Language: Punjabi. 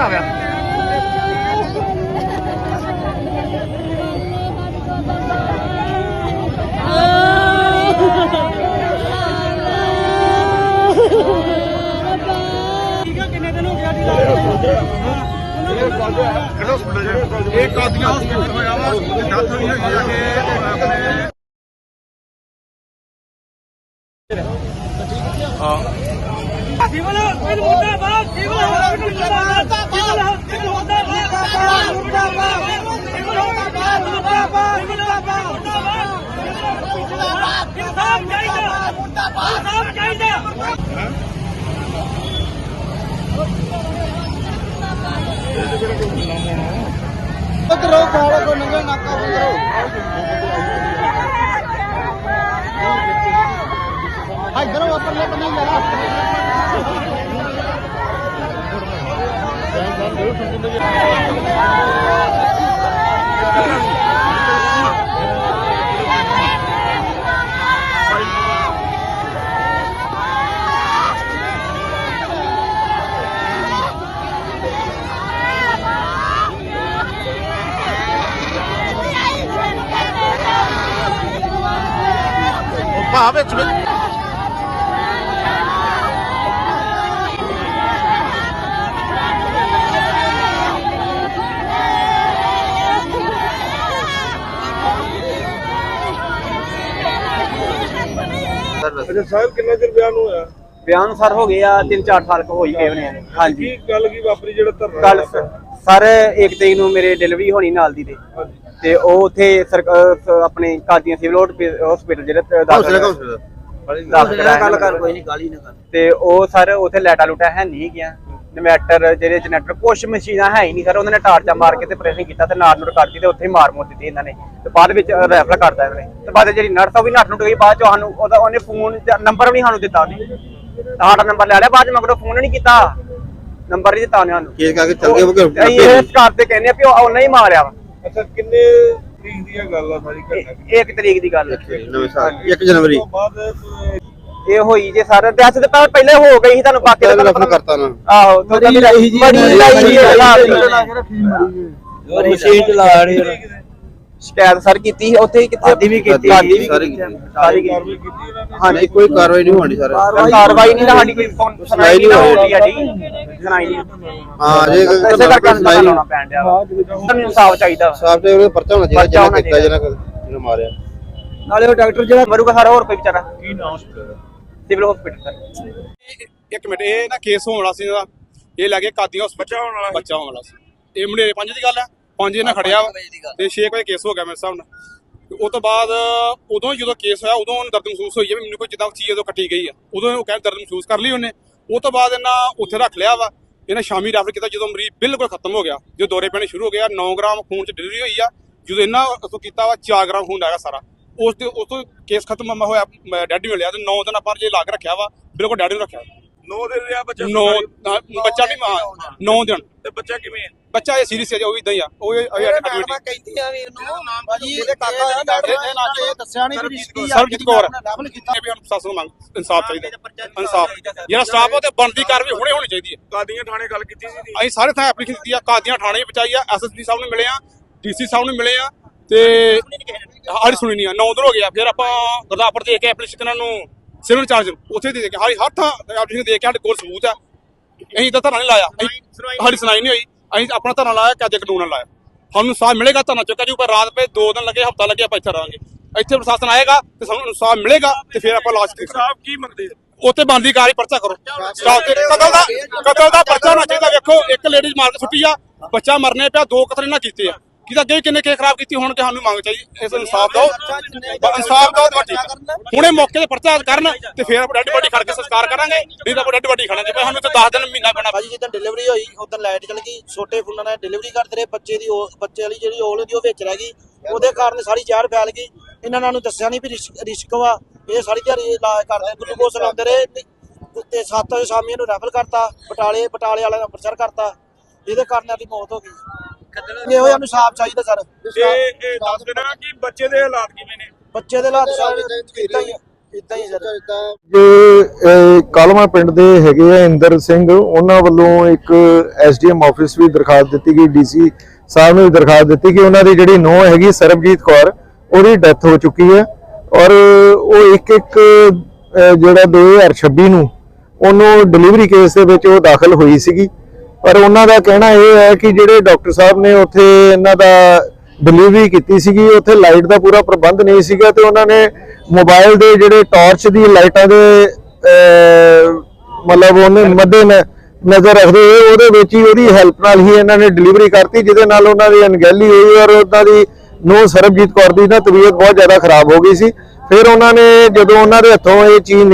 ਹੁੰਦਾ ਵਾ। ਇਹ ਕਾਦੀਆਂ ਹਸਪੀਟਲ ਹੋਇਆ ਵਾ ਡੈਥ ਹੋਈ ਹੈਗੀ ਆ। ਕਿ ਆਪਣੇ ਸਿਵਲ ਹਸਪੀਟਲ ਮੁਰਦਾਬਾਦ ਸਿਵਲ ਹਸਪੀਟਲ ਮੁਰਦਾਬਾਦ ਸਿਵਲ ਹਸਪੀਟਲ ਮੁਰਦਾਬਾਦ ਮੁਰਦਾਬਾਦ ਸਿਵਲ ਹਸਪੀਟਲ ਮੁਰਦਾਬਾਦ ਮੁਰਦਾਬਾਦ ਇਨਸਾਫ ਚਾਹੀਦਾ ਮੁਰਦਾਬਾਦ ਇਨਸਾਫ ਚਾਹੀਦਾ ਉਧਰੋਂ ਖਾੜਾ ਕੋ ਨੰਗਾ ਨਾਕਾ ਉਧਰੋਂ ਇਧਰੋਂ ਆਪਰ ਲੈ ਬਣੀ ਜਰਾ ਭਾ ਵਿੱਚ ਵਿੱਚ ਅੱਛਾ ਸਾਹਿਬ ਕਿੰਨਾ ਚਿਰ ਵਿਆਹ ਨੂੰ ਹੋਇਆ? ਬਿਆਨ ਸਰ ਹੋ ਗਏ ਆ 3-4 ਸਾਲ ਕੋ ਹੋਈ ਗਏ ਹੋਣੇ ਆ। ਹਾਂਜੀ। ਕੀ ਗੱਲ ਕੀ ਵਾਪਰੀ ਜਿਹੜਾ ਧਰਨਾ ਕੱਲ ਸਰ ਇੱਕ ਤਰੀਕ ਨੂੰ ਮੇਰੇ ਡਿਲੀਵਰੀ ਹੋਣੀ ਨਾਲ ਦੀ ਦੇ ਤੇ ਉਹ ਉੱਥੇ ਆਪਣੇ ਕਾਦੀਆਂ ਸਿਵਲ ਹਸਪੀਟਲ ਜਿਹੜੇ ਦਾਖਲ ਗੱਲ ਕਰ ਕੋਈ ਨਹੀਂ ਗਾਲੀ ਨਾ ਕਰ। ਤੇ ਉਹ ਸਰ ਉੱਥੇ ਲੈਟਾ ਲੂਟਾ ਹੈ ਨਹੀਂ ਗਿਆ। ਇਨਵੈਟਰ ਜਿਹੜੇ ਜਨਰੇਟਰ ਕੁਛ ਮਸ਼ੀਨਾਂ ਹੈ ਹੀ ਨਹੀਂ ਸਰ ਉਹਨਾਂ ਨੇ ਟਾਰਚਾ ਮਾਰ ਕੇ ਤੇ ਪ੍ਰੈਸਿੰਗ ਕੀਤਾ ਤੇ ਨਾੜ ਨੂੰ ਕੱਢਤੀ ਤੇ ਉੱਥੇ ਹੀ ਮਾਰ ਮੋਰ ਦਿੱਤੀ ਇਹਨਾਂ ਨੇ। ਤੇ ਬਾਅਦ ਵਿੱਚ ਰੈਫਰ ਕਰਤਾ ਇਹਨਾਂ ਨੇ। ਤੇ ਬਾਅਦ ਜਿਹੜੀ ਨਰਸ ਉਹ ਵੀ ਨੱਠ ਨੁੱਟ ਗਈ ਬਾਅਦ ਚ ਸਾਨੂੰ ਉਹਦਾ ਉਹਨੇ ਫੋਨ ਨੰਬਰ ਵੀ ਨਹੀਂ ਸਾਨੂੰ ਦਿੱਤਾ ਉਹਨੇ। ਸਾਡਾ ਨੰਬਰ ਲੈ ਲਿਆ ਬਾਅਦ ਚ ਮਗਰੋਂ ਫੋਨ ਨਹੀਂ ਕੀਤਾ। ਨੰਬਰ ਹੀ ਦਿੱਤਾ ਉਹਨੇ ਸਾਨੂੰ। ਕੇਸ ਕਰਕੇ ਚੱਲ ਗਏ ਉਹ- ਅਸੀਂ ਇਹ ਸਕਾਰ ਤੇ ਕਹਿੰਦੇ ਆ ਵੀ ਉਹ ਉਹਨੇ ਹੀ ਮਾਰਿਆ ਵਾ। ਅੱਛਾ ਕਿੰਨੇ ਤਰੀਕ ਦੀ ਇਹ ਗੱਲ ਆ ਸਾਰੀ ਘਟਨਾ ਦੀ? ਇੱਕ ਤਰੀਕ ਦੀ ਗੱਲ ਹੈ ਨਵੇਂ ਸਾਲ 1 ਜਨਵਰੀ। ਉਸ ਤੋਂ ਬਾਅਦ ਅਹ, ਇਹ ਹੋਈ ਜੇ ਸਰ ਦੱਸ ਤੇ ਪਹਿਲਾਂ ਪਹਿਲੇ ਹੋ ਗਈ ਸੀ ਤੁਹਾਨੂੰ ਬਾਕੀ ਦਾ ਰਫਲ ਕਰਤਾ ਨਾ। ਆਹੋ ਤੋਂ ਮਰੀ ਲਈ ਜੀ ਮਰੀ ਲਈ ਜੀ। ਮਸ਼ੀਨ ਚਲਾ ਰਹੀ ਸ਼ਿਕਾਇਤ ਸਰ ਕੀਤੀ ਉੱਥੇ ਹੀ ਕਿੱਥੇ ਸਾਡੀ ਵੀ ਕੀਤੀ, ਸਾਡੀ ਵੀ ਸਾਰੀ ਕੀਤੀ, ਕੀਤੀ। ਸਾਰੀ ਕੀਤੀ ਕੀਤੀ ਹਾਂਜੀ ਕੋਈ ਕਾਰਵਾਈ ਨਹੀਂ ਹੋਣੀ ਸਰ। ਕਾਰਵਾਈ ਨਹੀਂ ਸਾਡੀ ਕੋਈ ਫੋਨ ਸੁਣਾਈ ਨਹੀਂ ਹੋਈ। ਹੋਈ। ਸਾਡੀ। ਸੁਣਾਈ ਨਹੀਂ। ਹਾਂ ਜੇ ਇਸੇ ਕਰਕੇ ਸਾਨੂੰ ਸੁਣਾਈ ਲਾਉਣਾ ਪੈਣ ਡਿਆ ਵਾ। ਸਾਨੂੰ ਇਨਸਾਫ ਚਾਹੀਦਾ ਵਾ। ਸਾਫ਼ ਤੇ ਉਹਦੇ ਪਰਚਾ ਹੋਣਾ ਚਾਹੀਦਾ ਪਰਚਾ ਜਿਹਨਾਂ ਹੋਣਾ ਕੀਤਾ ਜਿਹਨਾਂ ਜਿਹਨਾਂ ਮਾਰਿਆ। ਨਾਲੇ ਉਹ ਡਾਕਟਰ ਜਿਹੜਾ ਮਰੂਗਾ ਸਾਰਾ ਹੋਰ ਕੋਈ ਵਿਚਾਰਾ। ਕੀ ਨਾਮ ਹਸਪੀਟਲ ਸਿਵਲ ਹਸਪੀਟਲ ਸਰ। ਇੱਕ ਮਿੰਟ ਇਹ ਨਾ ਕੇਸ ਹੋਣ ਵਾਲਾ ਸੀ ਇਹਦਾ ਇਹ ਲੈ ਕੇ ਕਾਦੀਆਂ ਹਸਪਤਾਲ ਬੱਚਾ ਹੋਣ ਵਾਲਾ ਸੀ। ਬੱਚਾ ਹੋਣ ਵਾਲਾ ਸੀ। ਇਹ ਮੁੰਡੇ ਪੰਜ ਦੀ ਗੱਲ ਹੈ? ਪੰਜ ਇਹਨਾਂ ਖੜਿਆ ਵਾ ਤੇ 6 ਵਜੇ ਕੇਸ ਹੋ ਗਿਆ ਮੇਰੇ ਹਿਸਾਬ ਨਾਲ। ਤੇ ਉਹ ਤੋਂ ਬਾਅਦ ਉਦੋਂ ਜਦੋਂ ਕੇਸ ਹੋਇਆ ਉਦੋਂ ਉਹਨੂੰ ਦਰਦ ਮਹਿਸੂਸ ਹੋਈ ਵੀ ਮੈਨੂੰ ਕੋਈ ਜਿੱਦਾਂ ਚੀਜ਼ ਉਦੋਂ ਕੱਟੀ ਗਈ ਆ। ਉਦੋਂ ਉਹ ਕਹਿੰਦਾ ਦਰਦ ਮਹਿਸੂਸ ਕਰ ਲਈ ਉਹਨੇ। ਉਹ ਤੋਂ ਬਾਅਦ ਇਹਨਾਂ ਉੱਥੇ ਰੱਖ ਲਿਆ ਵਾ। ਇਹਨਾਂ ਸ਼ਾਮੀ ਰੈਫਰ ਕੀਤਾ ਜਦੋਂ ਮਰੀਜ਼ ਬਿਲਕੁਲ ਖਤਮ ਹੋ ਗਿਆ। ਜਦੋਂ ਦੌਰੇ ਪੈਣੇ ਸ਼ੁਰੂ ਹੋ ਗਿਆ 9 ਗ੍ਰਾਮ ਖੂਨ ਚ ਡਿਲੀਵਰੀ ਹੋਈ ਆ। ਜਦੋਂ ਇਹਨਾਂ ਉਤੋਂ ਕੀਤਾ ਵਾ 4 ਗ੍ਰਾਮ ਖੂਨ ਆਇਆ ਸਾਰਾ। ਉਸ ਦੇ ਉਸ ਤੋਂ ਕੇਸ ਖਤਮ ਮ- ਹੋਇਆ ਡੈਡੀ ਮਿਲਿਆ ਤੇ 9 ਦਿਨ ਆਪਾਂ ਜੇ ਲਾ ਕੇ ਰੱਖਿਆ ਵਾ ਬਿਲਕੁਲ ਡੈਡੀ ਨੂੰ ਰੱਖਿਆ। ਨੌ ਦਿਨ ਰਿਹਾ ਬੱਚਾ ਨੌ ਸਰਕਾਰੀ- ਬੱਚਾ ਵੀ 9 ਦਿਨ। ਤੇ ਬੱਚਾ ਕਿਵੇਂ ਹੈ? ਬੱਚਾ ਇਹ ਸੀਰੀਅਸ ਹੈ ਜੀ, ਉਹ ਇਦਾਂ ਹੀ ਆ। ਉਹ ਐਡਮਿਟ ਕਹਿੰਦੀ ਆ ਵੀ ਉਹਨੂੰ ਭਾਜੀ ਇਹਦੇ ਕਾਕਾ ਆ ਨੇ ਇਹ ਦੱਸਿਆ ਨਹੀਂ ਵੀ ਰਿਸ਼ਕੀ ਆ ਸਰਬਜੀਤ ਕੌਰ। ਰਫਲ ਕੀਤਾ। ਇਹ ਵੀ ਹੁਣ ਪ੍ਰਸ਼ਾਸਨ ਨੂੰ ਮੰਗ ਇਨਸਾਫ ਚਾਹੀਦਾ। ਇਨਸਾਫ। ਜਿਹੜਾ ਸਟਾਫ ਉਹ ਤੇ ਬਣਦੀ ਕਾਰਵਾਈ ਹੁਣੇ ਹੋਣੀ ਚਾਹੀਦੀ ਹੈ। ਕਾਦੀਆਂ ਥਾਣੇ ਗੱਲ ਕੀਤੀ ਸੀ ਅਸੀਂ ਸਾਰੇ ਥਾਂ ਐਪਲੀਕੇਸ਼ਨ ਦਿੱਤੀ ਆ ਕਾਦੀਆਂ ਥਾਣੇ ਆਈ ਆ ਐਸਐਸਪੀ ਸਾਹਿਬ ਨੂੰ ਮਿਲੇ ਆ ਡੀਸੀ ਸਾਹਿਬ ਨੂੰ ਮਿਲੇ ਆ ਤੇ ਹਾਰੀ ਸੁਣੀ ਨਹੀਂ ਆ ਨੌ ਦਿਨ ਹੋ ਗਿਆ ਫਿਰ ਆਪਾਂ ਗੁਰਦਾਸਪੁਰ ਦੇ ਕੇ ਐਪਲੀਕੇਸ਼ਨ ਇਹਨਾਂ ਨੂੰ ਸਿਵਲ ਚਾਰਜ ਉੱਥੇ ਦੇ ਕੇ ਹਾਰੀ ਹਰ ਥਾਂ ਐਪਲੀਕੇਸ਼ਨ ਦੇ ਕੇ ਸਾਡੇ ਕੋਲ ਸਬੂਤ ਆ। ਅਸੀਂ ਤਾਂ ਧਰਨਾ ਨਹੀਂ ਲਾਇਆ ਸਾਡੀ ਸੁਣਾਈ ਨਹੀਂ ਹੋਈ। ਅਸੀਂ ਆਪਣਾ ਧਰਨਾ ਲਾਇਆ ਕਿ ਅੱਜ ਕਾਨੂੰਨ ਨਾਲ ਲਾਇਆ। ਸਾਨੂੰ ਇਨਸਾਫ ਮਿਲੇਗਾ ਧਰਨਾ ਚੁੱਕਾ ਜੀ ਪਰ ਰਾਤ ਪਏ ਦੋ ਦਿਨ ਲੱਗੇ ਹਫਤਾ ਲੱਗਿਆ ਆਪਾਂ ਇੱਥੇ ਰਹਾਂਗੇ। ਇੱਥੇ ਪ੍ਰਸ਼ਾਸਨ ਆਏਗਾ ਤੇ ਸਾਨੂੰ ਇਨਸਾਫ ਮਿਲੇਗਾ ਤੇ ਫਿਰ ਆਪਾਂ ਲਾਸ਼ ਤੇ ਸਾਹਿਬ ਕੀ ਮੰਗਦੇ ਉੱਥੇ ਬੰਦੀ ਕਾਰੀ ਪਰਚਾ ਕਰੋ। ਕਤਲ ਦਾ ਕਤਲ ਦਾ ਪਰਚਾ ਹੋਣਾ ਚਾਹੀਦਾ ਵੇਖੋ ਇੱਕ ਲੇਡੀਜ਼ ਮਾਰ ਕੇ ਸੁੱਟੀ ਆ ਬੱਚਾ ਮਰਨੇ ਪਿਆ ਦੋ ਕਤਲ ਇਹਨਾਂ ਕੀਤੇ ਆ। ਕਿਦਾ ਅੱਗੇ ਕਿੰਨੇ ਕੇ ਖਰਾਬ ਕੀਤੀ ਹੁਣ ਸਾਨੂੰ ਮੰਗ ਚਾਹੀਦੀ, ਇਸ ਇਨਸਾਫ ਦਿਓ ਇਨਸਾਫ ਦਿਓ ਤੇ ਹੁਣੇ ਮੌਕੇ ਤੇ ਪਰਚਾ ਕਰਨ ਤੇ ਫਿਰ ਆਪਾਂ ਡੈਡ ਬੋਡੀ ਖੜ ਕੇ ਸੰਸਕਾਰ ਕਰਾਂਗੇ, ਨਹੀਂ ਤਾਂ ਆਪਾਂ ਡੈਡ ਬੋਡੀ ਖੜਾਂਗੇ। ਭਾਈ, ਸਾਨੂੰ ਤੇ 10 ਦਿਨ ਮਹੀਨਾ ਪੈਣਾ। ਭਾਜੀ, ਜਿੱਦਾਂ ਡਿਲੀਵਰੀ ਹੋਈ ਉਦੋਂ ਲਾਈਟ ਚਲ ਗਈ, ਛੋਟੇ ਫੁੱਲਾਂ ਨਾਲ ਡਿਲੀਵਰੀ ਕਰਦੇ ਰਹੇ, ਬੱਚੇ ਦੀ ਬੱਚੇ ਵਾਲੀ ਜਿਹੜੀ ਔਲ ਹੁੰਦੀ ਉਹ ਵਿੱਚ ਰਹਿ ਗਈ। ਉਹਦੇ ਕਾਰਨ ਸਾਰੀ ਜ਼ਹਿਰ ਫੈਲ ਗਈ। ਇਹਨਾਂ ਨਾਲ ਨੂੰ ਦੱਸਿਆ ਨਹੀਂ ਵੀ ਰਿਸਕ ਵਾ। ਇਹ ਸਾਰੀ ਦਿਹਾੜੀ ਇਲਾਜ ਕਰਦੇ ਗਲੂਕੋਸ ਲਾਉਂਦੇ ਰਹੇ ਤੇ- ਤੇ 7 ਵਜੇ ਸ਼ਾਮੀ ਇਹਨੂੰ ਰੈਫਰ ਕਰਤਾ, ਬਟਾਲੇ ਬਟਾਲੇ ਵਾਲਿਆਂ ਦਾ ਅੰਮ੍ਰਿਤਸਰ ਕਰਤਾ। ਜਿਹਦੇ ਕਾਰਨ ਇਹਦੀ ਮੌਤ ਹੋ ਗਈ। ਇਹੋ ਜਿਹਾ ਨੂੰ ਸਾਫ਼ ਚਾਹੀਦਾ ਸਰ। ਤੇ ਇਹ ਦੱਸ ਦੇਣਾ ਕਿ ਬੱਚੇ ਦੇ ਹਾਲਾਤ ਕਿਵੇਂ ਨੇ? ਬੱਚੇ ਦੇ ਹਾਲਾਤ ਸਾਰੇ ਇਦਾਂ ਹੀ। ਇਦਾਂ ਹੀ ਸਰ। ਜੋ ਕਾਲਮਾ ਪਿੰਡ ਦੇ ਹੈਗੇ ਆ ਇੰਦਰ ਸਿੰਘ ਉਹਨਾਂ ਵੱਲੋਂ ਇੱਕ ਐਸਡੀਐਮ ਆਫਿਸ ਵੀ ਦਰਖਾਸਤ ਦਿੱਤੀ ਗਈ ਡੀਸੀ ਸਾਹਿਬ ਨੂੰ ਵੀ ਦਰਖਾਸਤ ਦਿੱਤੀ ਕਿ ਉਹਨਾਂ ਦੀ ਜਿਹੜੀ ਨੋ ਹੈਗੀ ਸਰਬਜੀਤ ਕੌਰ ਉਹਦੀ ਡੈਥ ਹੋ ਚੁੱਕੀ ਹੈ। ਔਰ ਉਹ ਇੱਕ ਇੱਕ ਜਿਹੜਾ 2026 ਨੂੰ ਉਹਨੂੰ ਡਿਲੀਵਰੀ ਕੇਸ ਦੇ ਵਿੱਚ ਉਹ ਦਾਖਲ ਹੋਈ ਸੀਗੀ। ਪਰ ਉਹਨਾਂ ਦਾ ਕਹਿਣਾ ਇਹ ਹੈ ਕਿ ਜਿਹੜੇ ਡਾਕਟਰ ਸਾਹਿਬ ਨੇ ਉੱਥੇ ਇਹਨਾਂ ਦਾ ਡਿਲੀਵਰੀ ਕੀਤੀ ਸੀਗੀ, ਉੱਥੇ ਲਾਈਟ ਦਾ ਪੂਰਾ ਪ੍ਰਬੰਧ ਨਹੀਂ ਸੀਗਾ ਤੇ ਉਹਨਾਂ ਨੇ ਮੋਬਾਈਲ ਦੇ ਜਿਹੜੇ ਟਾਰਚ ਦੀ ਲਾਈਟਾਂ ਦੇ ਮਤਲਬ ਉਹਨੇ ਮੱਦੇ ਨਜ਼ਰ ਰੱਖਦੇ ਹੋਏ ਉਹਦੇ ਵਿੱਚ ਹੀ ਉਹਦੀ ਹੈਲਪ ਨਾਲ ਹੀ ਇਹਨਾਂ ਨੇ ਡਿਲੀਵਰੀ ਕਰਤੀ, ਜਿਹਦੇ ਨਾਲ ਉਹਨਾਂ ਦੀ ਅਣਗਹਿਲੀ ਹੋਈ ਔਰ ਉਹਨਾਂ ਦੀ ਨੋ ਸਰਬਜੀਤ ਕੌਰ ਦੀ ਨਾ ਤਬੀਅਤ ਬਹੁਤ ਜ਼ਿਆਦਾ ਖਰਾਬ ਹੋ ਗਈ ਸੀ। ਫਿਰ ਉਹਨਾਂ ਨੇ ਜਦੋਂ ਉਹਨਾਂ ਦੇ ਹੱਥੋਂ ਇਹ ਚੀਜ਼